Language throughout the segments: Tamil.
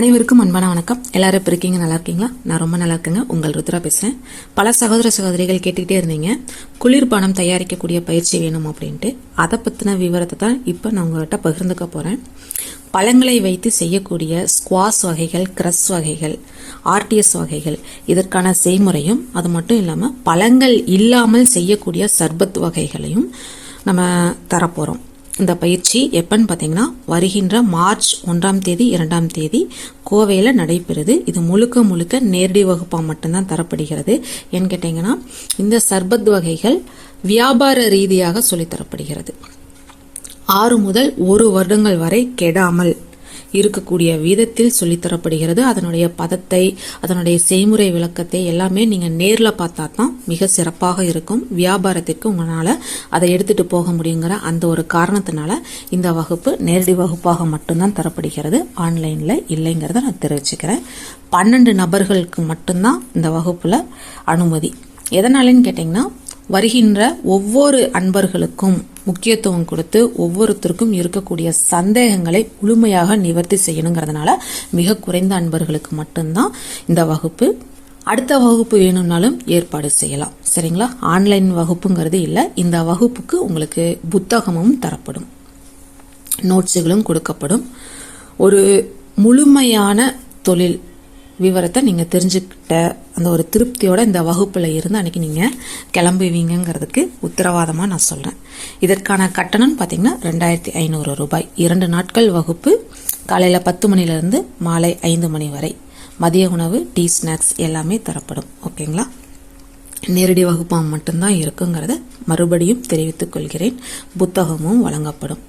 அனைவருக்கும் அன்பான வணக்கம். எல்லாரும் இப்போ இருக்கீங்க நல்லா இருக்கீங்களா? நான் ரொம்ப நல்லா இருக்கேங்க. உங்கள் ருத்ரா பேசுகிறேன் பல சகோதர சகோதரிகள் கேட்டுக்கிட்டே இருந்தீங்க. குளிர்பானம் தயாரிக்கக்கூடிய பயிற்சி வேணும் அப்படின்ட்டு. அதை பற்றின விவரத்தை தான் இப்போ நான் உங்கள்கிட்ட பகிர்ந்துக்க போகிறேன் பழங்களை வைத்து செய்யக்கூடிய ஸ்குவாஸ் வகைகள் கிரஸ் வகைகள் ஆர்டிஎஸ் வகைகள் இதற்கான செய்முறையும் அது மட்டும் இல்லாமல் பழங்கள் இல்லாமல் செய்யக்கூடிய சர்பத் வகைகளையும் நம்ம தரப்போகிறோம் இந்த பயிற்சி எப்பன்னு பார்த்தீங்கன்னா வருகின்ற மார்ச் ஒன்றாம் தேதி இரண்டாம் தேதி கோவையில் நடைபெறுது. இது முழுக்க முழுக்க நேரடி வகுப்பாக மட்டும்தான் தரப்படுகிறது. ஏன்னு கேட்டிங்கன்னா இந்த சர்பத் வகைகள் வியாபார ரீதியாக சொல்லித்தரப்படுகிறது ஆறு முதல் ஒரு வருடங்கள் வரை கெடாமல் இருக்கக்கூடிய விதத்தில் சொல்லித்தரப்படுகிறது. அதனுடைய பதத்தை அதனுடைய செய்முறை விளக்கத்தை எல்லாமே நீங்கள் நேரில் பார்த்தா தான் மிக சிறப்பாக இருக்கும். வியாபாரத்திற்கு உங்களால் அதை எடுத்துட்டு போக முடியுங்கிற அந்த ஒரு காரணத்தினால இந்த வகுப்பு நேரடி வகுப்பாக மட்டும்தான் தரப்படுகிறது. ஆன்லைனில் இல்லைங்கிறத நான் தெரிவிச்சுக்கிறேன். பன்னெண்டு நபர்களுக்கு மட்டும்தான் இந்த வகுப்பில் அனுமதி. எதனாலன்னு கேட்டிங்கன்னா வருகின்ற ஒவ்வொரு அன்பர்களுக்கும் முக்கியத்துவம் கொடுத்து ஒவ்வொருத்தருக்கும் இருக்கக்கூடிய சந்தேகங்களை முழுமையாக நிவர்த்தி செய்யணுங்கிறதுனால மிக குறைந்த அன்பர்களுக்கு மட்டும்தான் இந்த வகுப்பு. அடுத்த வகுப்பு வேணும்னாலும் ஏற்பாடு செய்யலாம். சரிங்களா? ஆன்லைன் வகுப்புங்கிறது இல்லை. இந்த வகுப்புக்கு உங்களுக்கு புத்தகமும் தரப்படும். நோட்ஸுகளும் கொடுக்கப்படும். ஒரு முழுமையான தொழில் விவரத்தை நீங்கள் தெரிஞ்சுக்கிட்ட அந்த ஒரு திருப்தியோட இந்த வகுப்பில் இருந்து அன்றைக்கி நீங்கள் கிளம்புவீங்கிறதுக்கு உத்தரவாதமாக நான் சொல்கிறேன் இதற்கான கட்டணம் பார்த்திங்கன்னா ரெண்டாயிரத்தி ஐநூறு ரூபாய். இரண்டு நாட்கள் வகுப்பு காலையில் பத்து மணிலேருந்து மாலை ஐந்து மணி வரை. மதிய உணவு டீ ஸ்நாக்ஸ் எல்லாமே தரப்படும். ஓகேங்களா? நேரடி வகுப்பாக மட்டும்தான் இருக்குங்கிறத மறுபடியும் தெரிவித்துக் கொள்கிறேன். புத்தகமும் வழங்கப்படும்.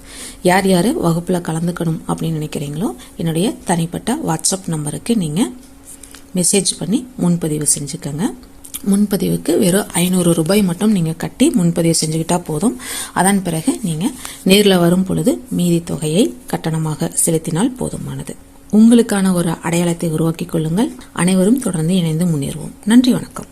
யார் யார் வகுப்பில் கலந்துக்கணும் அப்படின்னு நினைக்கிறீங்களோ என்னுடைய தனிப்பட்ட வாட்ஸ்அப் நம்பருக்கு நீங்கள் மெசேஜ் பண்ணி முன்பதிவு செஞ்சுக்கோங்க. முன்பதிவுக்கு வெறும் ஐநூறு ரூபாய் மட்டும் நீங்கள் கட்டி முன்பதிவு செஞ்சுக்கிட்டால் போதும். அதன் பிறகு நீங்கள் நேரில் வரும் பொழுது மீதி தொகையை கட்டணமாக செலுத்தினால் போதுமானது. உங்களுக்கான ஒரு அடையாளத்தை உருவாக்கிக் கொள்ளுங்கள். அனைவரும் தொடர்ந்து இணைந்து முன்னேறுவோம். நன்றி வணக்கம்.